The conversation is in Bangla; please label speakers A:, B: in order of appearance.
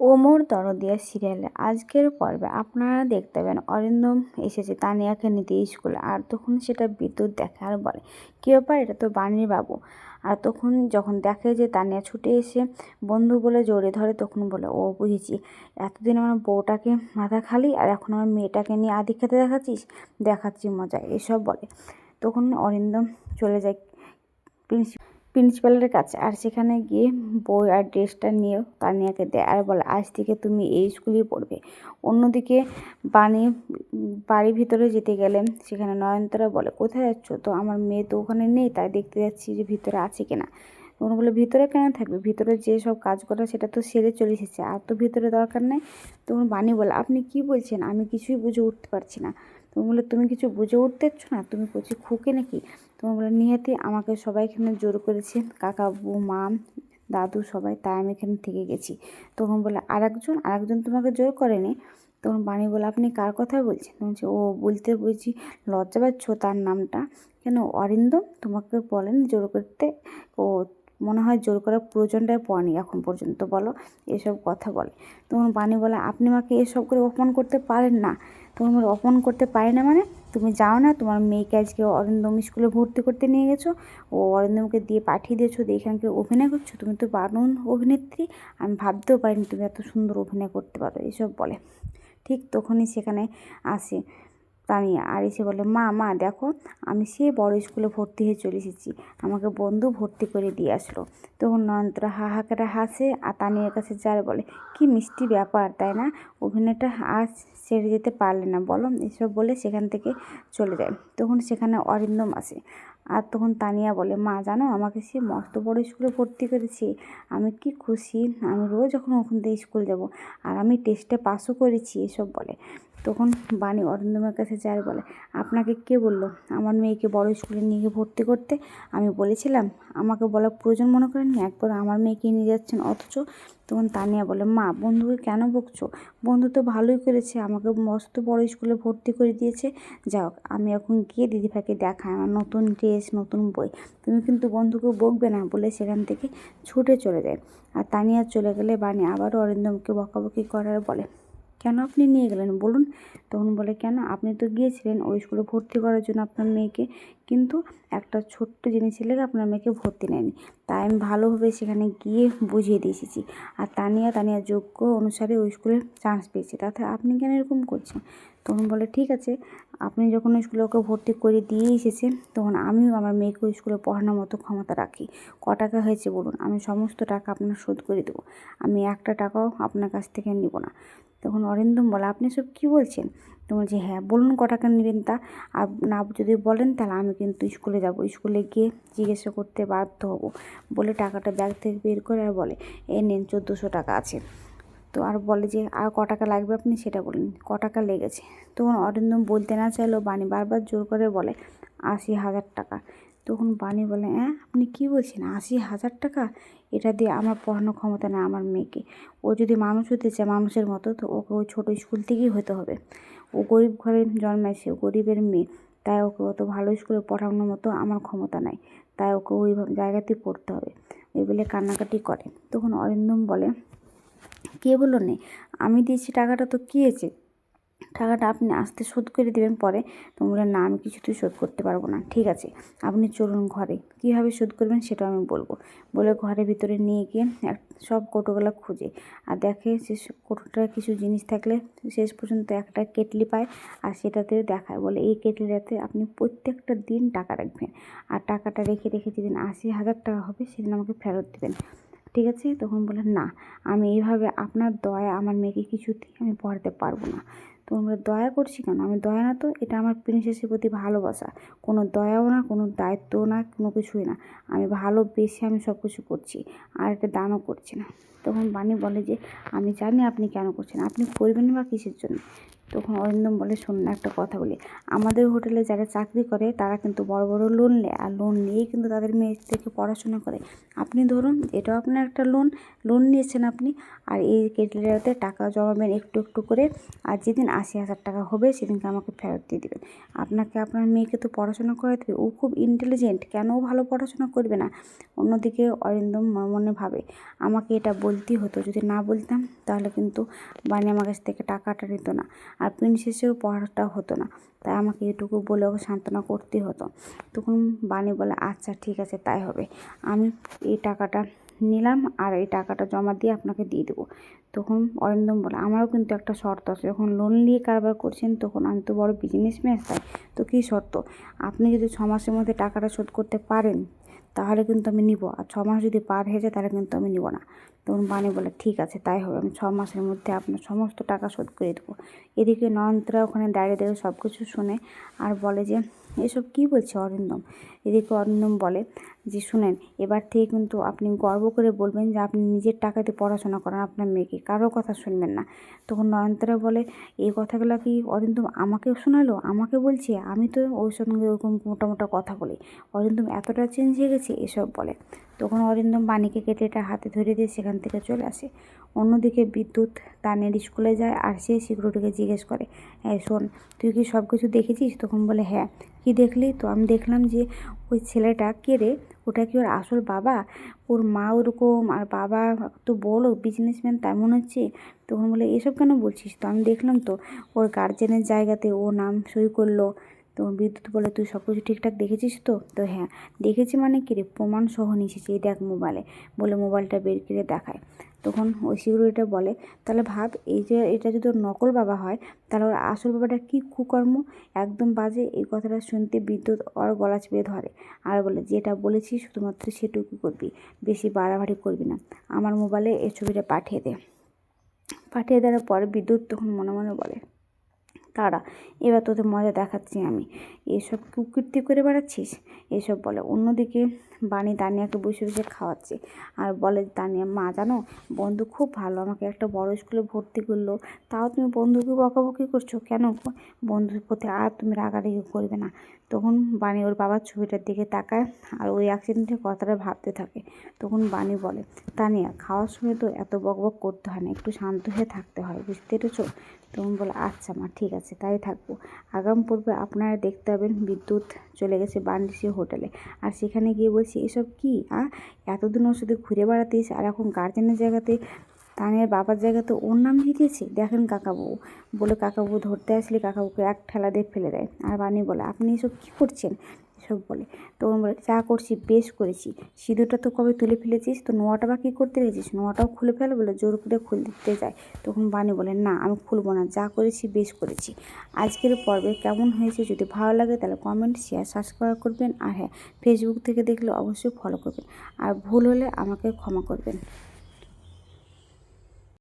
A: ওমর দরদিয়া সিরিয়ালে আজকের পর্বে আপনারা দেখতে পাবেন অরিন্দম এসেছে তানিয়াকে নিতে স্কুলে আর তখন সেটা বিদ্যুৎ দেখে আর বলে, কী ব্যাপার? এটা তো বাণীর বাবু। আর তখন যখন দেখে যে তানিয়া ছুটে এসে বন্ধু বলে জড়িয়ে ধরে, তখন বলে, ও, বুঝেছি। এতদিন আমার বউটাকে মাথা খালি আর এখন আমার মেয়েটাকে নিয়ে আদি খেতে দেখাচ্ছিস? দেখাচ্ছি মজা। এসব বলে। তখন অরিন্দম চলে যায় প্রিন্সিপাল প্রিন্সিপালের কাছে আর সেখানে গিয়ে বই আর ড্রেসটা নিয়েও তানিয়াকে দেয় আর বলে, আজ থেকে তুমি এই স্কুলেই পড়বে। অন্যদিকে বাণী, বাড়ির ভিতরে যেতে গেলেন, সেখানে নয়নতারা বলে, কোথায় যাচ্ছ? তো আমার মেয়ে তো ওখানে নেই, তাই দেখতে যাচ্ছি যে ভিতরে আছে কিনা। তখন বলে, ভিতরে কেন থাকবে? ভিতরে যে সব কাজ করে সেটা তো সেরে চলে এসেছে, আর তো ভিতরে দরকার নেই। তখন বাণী বলে, আপনি কি বলছেন? আমি কিছুই বুঝে উঠতে পারছি না। তুমি বলে, তুমি কিছু বুঝে উঠতে না? তুমি কচি খুকে নাকি? তুমি বলে, নিহাতি, আমাকে সবাই এখানে জোর করেছে। কাকা, বউ, মা, দাদু সবাই, তাই আমি এখানে থেকে গেছি। তখন বলে আর একজন আর একজন তোমাকে জোর করেনি? তখন বাণী বলে, আপনি কার কথা বলছেন? বলছে, ও বলতে বলছি, লজ্জা পাচ্ছ তার নামটা? কেন, অরিন্দম তোমাকে বলেন জোর করতে? ও মনে হয় জোর করার প্রয়োজনটাই পড়েনি এখন পর্যন্ত, বলো। এসব কথা বলে। তখন বাণী বলে, আপনি আমাকে এসব করে অপমান করতে পারেন না। তুমি আমার অপমান করতে পারি না মানে? তুমি যাও না, তোমার মেয়েকে আজকে অরিন্দম স্কুলে ভর্তি করতে নিয়ে গেছো। ও অরিন্দমকে দিয়ে পাঠিয়ে দিয়েছ দিয়ে এখানকে অভিনয় করছ? তুমি তো বানুন অভিনেত্রী। আমি ভাবতেও পারিনি তুমি এত সুন্দর অভিনয় করতে পারো। এসব বলে। ঠিক তখনই সেখানে আসে তানিয়া। আর এসে বলে মা মা, দেখো, আমি সে বড় স্কুলে ভর্তি হয়ে চলে এসেছি। আমাকে বন্ধু ভর্তি করে দিয়ে আসলো। তখন নয়নতরা হাহাকারে হাসে আর তানিয়ার কাছে যার বলে, কি মিষ্টি ব্যাপার, তাই না? অভিনয়টা আজ ছেড়ে যেতে পারলে না, বলো, এসব বলে সেখান থেকে চলে যায়। তখন সেখানে অরিন্দম আসে আর তখন তানিয়া বলে, মা, জানো, আমাকে সে মস্ত বড় স্কুলে ভর্তি করেছে। আমি কি খুশি? আমি রোজ যখন ওখান থেকে স্কুল যাব। আর আমি টেস্টে পাসও করেছি, এসব বলে। তখন বাণী অরিন্দমের কাছে যায়, বলে, আপনাকে কে বলল? আমার মেয়েকে বড় স্কুলে নিয়ে গিয়ে ভর্তি করতে? আমি বলেছিলাম, আমাকে বলার প্রয়োজন মনে করেন একবার আমার মেয়েকে নিয়ে যাচ্ছেন, অথচ? তখন তানিয়া বলে, মা বন্ধুকে কেন বকছো? বন্ধু তো ভালোই করেছে, আমাকে মস্ত বড় স্কুলে ভর্তি করে দিয়েছে। যাও আমি এখন গিয়ে দিদিভাইকে দেখাই, আমার নতুন ড্রেস, নতুন বই। তুমি কিন্তু বন্ধুকে বকবে না, বলে সেখান থেকে ছুটে চলে যায়। আর তানিয়া চলে গেলে বাণী আবারও অরিন্দমকে বকাবকি করার বলে কেন আপনি নিয়ে গেলেন? বলুন। তখন বলে, কেন? আপনি তো গিয়েছিলেন ওই স্কুলে ভর্তি করার জন্য আপনার মেয়েকে। কিন্তু একটা ছোট্ট জিনিস লেগে আপনার মেয়েকে ভর্তি নেয়নি। তাই আমি ভালোভাবে সেখানে গিয়ে বুঝিয়ে দিয়ে এসেছি। আর তানিয়া তানিয়া যোগ্য অনুসারে ওই স্কুলে চান্স পেয়েছে। তাতে আপনি কেন এরকম করছেন? তখন বলে, ঠিক আছে, আপনি যখন ওই স্কুলে ওকে ভর্তি করে দিয়ে এসেছেন, তখন আমিও আমার মেয়েকে ওই স্কুলে পড়ানোর মতো ক্ষমতা রাখি। ক টাকা হয়েছে বলুন, আমি সমস্ত টাকা আপনার শোধ করে দেবো। আমি একটা টাকাও আপনার কাছ থেকে নিব না। তখন অরিন্দম বলে, আপনি সব কী বলছেন? তো বলছি হ্যাঁ বলুন ক টাকা নেবেন তা। না যদি বলেন তাহলে আমি কিন্তু স্কুলে যাব। স্কুলে গিয়ে জিজ্ঞাসা করতে বাধ্য হব। বলে টাকাটা ব্যাগ থেকে বের করে আর বলে এ নেন চোদ্দোশো টাকা আছে। তো আর বলে যে, আর কটাকা টাকা লাগবে আপনি সেটা বলুন, ক টাকা লেগেছে? তখন অরিন্দম বলতে না চাইলেও বাণী বারবার জোর করে বলে, আশি হাজার টাকা। তখন বাণী বলে হ্যাঁ আপনি কী বলছেন? আশি হাজার টাকা? এটা দিয়ে আমার পড়ানোর ক্ষমতা নেই আমার মেয়েকে। ও যদি মানুষ হতে চায় মানুষের মতো, তো ওকে ওই ছোটো স্কুল থেকেই হতে হবে। ও গরিব ঘরে জন্মাইছে গরিবের মেয়ে। তাই ওকে অত ভালো স্কুলে পড়ানোর মতো আমার ক্ষমতা নাই। তাই ওকে ওই জায়গাতেই পড়তে হবে। এই বলে কান্নাকাটি করে। তখন অরিন্দম বলে, কে বলল নে? আমি দিয়েছি টাকাটা, তো কী হয়েছে? টাকাটা আপনি আসতে শোধ করে দেবেন পরে। তো বললেন না, আমি কিছুতেই শোধ করতে পারব না। ঠিক আছে, আপনি চলুন ঘরে। কীভাবে শোধ করবেন সেটাও আমি বলব। বলে ঘরের ভিতরে নিয়ে গিয়ে এক, সব কোটোগুলো খুঁজে। আর দেখে সে কোটোটার কিছু জিনিস থাকলে শেষ পর্যন্ত একটা কেটলি পায় আর সেটাতে দেখায়। বলে, এই কেটলিটাতে আপনি প্রত্যেকটা দিন টাকা রাখবেন। আর টাকাটা রেখে রেখে যেদিন আশি হাজার টাকা হবে, সেদিন আমাকে ফেরত দেবেন। ঠিক আছে? তখন বলে না, আমি এইভাবে আপনার দয়া, আমার মেয়েকে কিছুতেই আমি পড়াতে পারব না। তোমরা দয়া করছি কেন? আমি দয়া না তো, এটা আমার প্রিন্সেসের প্রতি ভালোবাসা। কোনো দয়াও না, কোনো দায়িত্বও না, কোনো কিছুই না। আমি ভালোবেসে আমি সব কিছু করছি, আর এটা দানও করছি না। তখন বাণী বলে যে, আমি জানি আপনি কেন করছেন। আপনি করবেন বা কিসের জন্য? তখন অরিন্দম বলে শুনুন একটা কথা বলি। আমাদের হোটেলে যারা চাকরি করে, তারা কিন্তু বড় বড় লোন নেয়। আর লোন নিয়েই কিন্তু তাদের মেয়েদেরকে পড়াশোনা করে। আপনি ধরুন, এটাও আপনার একটা লোন লোন নিয়েছেন আপনি, আর এই কেটলিটাতে টাকা জমাবেন একটু একটু করে। আর যেদিন আশি হাজার টাকা হবে, সেদিনকে আমাকে ফেরত দিয়ে দেবেন। আপনাকে আপনার মেয়েকে তো পড়াশোনা করাতে হবে। ও খুব ইন্টেলিজেন্ট কেন ভালো পড়াশোনা করবে না? অন্যদিকে অরিন্দম মনে মনে ভাবে, আমাকে এটা বলতেই হতো। যদি না বলতাম, তাহলে কিন্তু বানি আমার কাছ থেকে টাকাটা নিত না। আর প্রিন্সেসেও পড়াটা হতো না। তাই আমাকে এটুকু বলে ওকে সান্ত্বনা করতেই হতো। তখন বানি বলে আচ্ছা ঠিক আছে, তাই হবে। আমি এই টাকাটা নিলাম আর এই টাকাটা জমা দিয়ে আপনাকে দিয়ে দেবো। তখন অরিন্দম বলে, আমারও কিন্তু একটা শর্ত আছে। যখন লোন নিয়ে কারবার করছেন, তখন আমি তো বড় বিজনেসম্যান তাই তো কী শর্ত? আপনি যদি ছ মাসের মধ্যে টাকাটা শোধ করতে পারেন তাহলে কিন্তু আমি নিব। আর ছ মাস যদি পার হয়ে যায়, তাহলে কিন্তু আমি নিব না। তখন বাণী বলে, ঠিক আছে, তাই হবে। আমি ছ মাসের মধ্যে আপনার সমস্ত টাকা শোধ করে দেবো। এদিকে নয়নতরা ওখানে দাঁড়িয়ে দাঁড়িয়ে সব কিছু শুনে আর বলে যে, এসব কি বলছে অরিন্দম? এদিকে অরিন্দম বলে। যে শুনেন, এবার থেকে কিন্তু আপনি গর্ব করে বলবেন যে আপনি নিজের টাকাতে পড়াশোনা করেন, আপনার মেয়েকে। কারও কথা শুনবেন না। তখন নয়নতারা বলে, এই কথাগুলো কি অরিন্দম আমাকেও শোনালো? আমাকে বলছে? আমি তো ওর সঙ্গে ওরকম মোটা মোটা কথা বলি। অরিন্দম এতটা চেঞ্জ হয়ে গেছে? এসব বলে। তখন অরিন্দম বাণীকে কেটে এটা হাতে ধরে দিয়ে সেখান থেকে চলে আসে। অন্যদিকে বিদ্যুৎ তানের স্কুলে যায় আর সে সিকিউরিটিকে জিজ্ঞেস করে হ্যাঁ শোন, তুই কি সব কিছু দেখেছিস? তখন বলে হ্যাঁ। কি দেখলি? তো আমি দেখলাম যে ওই ছেলেটা, কে রে? ওটা কি ওর আসল বাবা? ওর মা ওরকম? আর বাবা তো বলো বিজনেসম্যান তেমন মনে হচ্ছে? তখন বলে, এসব কেন বলছিস? তো আমি দেখলাম তো, ওর গার্জেনের জায়গাতে ও নাম সই করল। তো বিদ্যুৎ বলে তুই সব কিছু ঠিকঠাক দেখেছিস তো? তো হ্যাঁ দেখেছি মানে কি রে, প্রমাণ সহ নিয়ে এসেছি এই দেখ মোবাইলে বলে মোবাইলটা বের করে দেখায়। তখন ওই সিকিউরিটিটা বলে, তাহলে ভাব, এই যে এটা যদি ওর নকল বাবা হয়, তাহলে ওর আসল বাবাটা কী কুকর্ম? একদম বাজে এই কথাটা শুনতে বিদ্যুৎ ওর গলা চেপে ধরে। আর বলে, যেটা বলেছি, শুধুমাত্র সেটুকু করবি, বেশি বাড়াবাড়ি করবি না। আমার মোবাইলে এই ছবিটা পাঠিয়ে দে। পাঠিয়ে দেওয়ার পর বিদ্যুৎ তখন মনে মনে বলে তারা। এবার তোদের মজা দেখাচ্ছি আমি। এসব কুকীর্তি করে বেড়াচ্ছিস? এসব বলে অন্যদিকে বাণী তানিয়াকে বসে বসে খাওয়াচ্ছে। আর বলে তানিয়া, মা, জানো, বন্ধু খুব ভালো, আমাকে একটা বড় স্কুলে ভর্তি করল। তাও তুমি বন্ধুকে বকাবকি করছ কেন? বন্ধুর প্রতি আর তুমি রাগারাগি করবে না। তখন বাণী ওর বাবার ছবিটার দিকে তাকায় আর ওই অ্যাক্সিডেন্টের কথাটা ভাবতে থাকে। তখন বাণী বলে, তানিয়া, খাওয়ার সময় তো এত বকবক করতে হয় না, একটু শান্ত হয়ে থাকতে হয়, বুঝতে পেরেছ? তখন বলে আচ্ছা মা, ঠিক আছে, তাই থাকব। আগাম পূর্বে আপনারা দেখতে পাবেন বিদ্যুৎ চলে গেছে বান্ডিসি হোটেলে। আর সেখানে গিয়ে বলছি এসব কি, আ? এতদিন ওর সাথে ঘুরে বেড়াতিস আর এখন গার্জেনের জায়গাতে, তানিয়ার বাবার জায়গাতে ওর নাম লিখেছে? দেখেন কাকাবু বলে কাকাবু ধরতে আসলে কাকাবুকে এক ঠেলা দিয়ে ফেলে দেয়। আর বানি বলে, আপনি এসব কী করছেন? এসব বলে। তখন বলে, যা করছি বেশ করেছি। সিঁদুরটা তো কবে তুলে ফেলেছিস? তো নোয়াটা বা কী করতে গেছিস? নোয়াটাও খুলে ফেলে বলে জোর করে খুলে দিতে যায়। তখন বানি বলে, না, আমি খুলবো না। যা করেছি বেশ করেছি। আজকের পর্বে কেমন হয়েছে যদি ভালো লাগে তাহলে কমেন্ট শেয়ার সাবস্ক্রাইব করবেন। আর হ্যাঁ ফেসবুক থেকে দেখলে অবশ্যই ফলো করবেন। আর ভুল হলে আমাকে ক্ষমা করবেন।